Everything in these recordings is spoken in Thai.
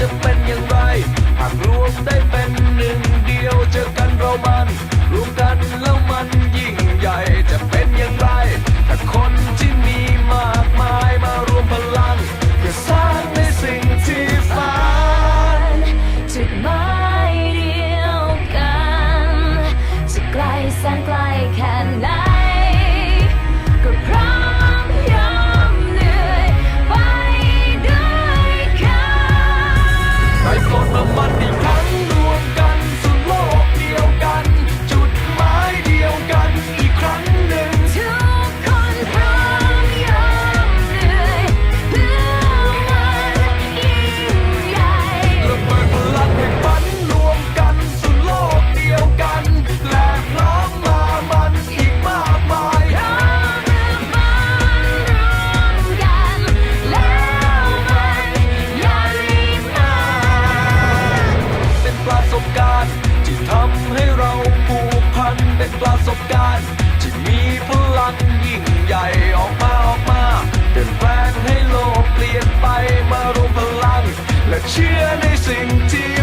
จะเป็นอย่างไร หากรวมได้เป็นหนึ่งเดียวเจอกันเรามันรวมกันแล้วมันยิ่งใหญ่จะเป็นอย่างไร ถ้าคนที่มีมากมายมารวมพลังเพื่อสร้างในสิ่งที่ฝันจุดหมายเดียวกัน จะไกลแสนไกลแค่ไหน ออกมาออกมาเป็นแปลให้โลเปลี่ยนไปมารวมพลัง และเชื่อในสิ่งที่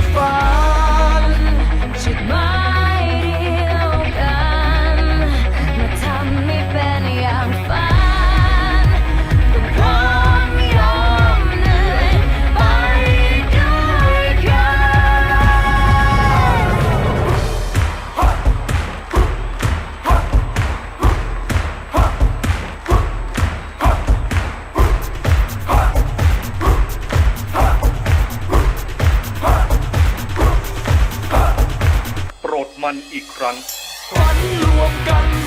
มันอีกครั้งฝันรวมกัน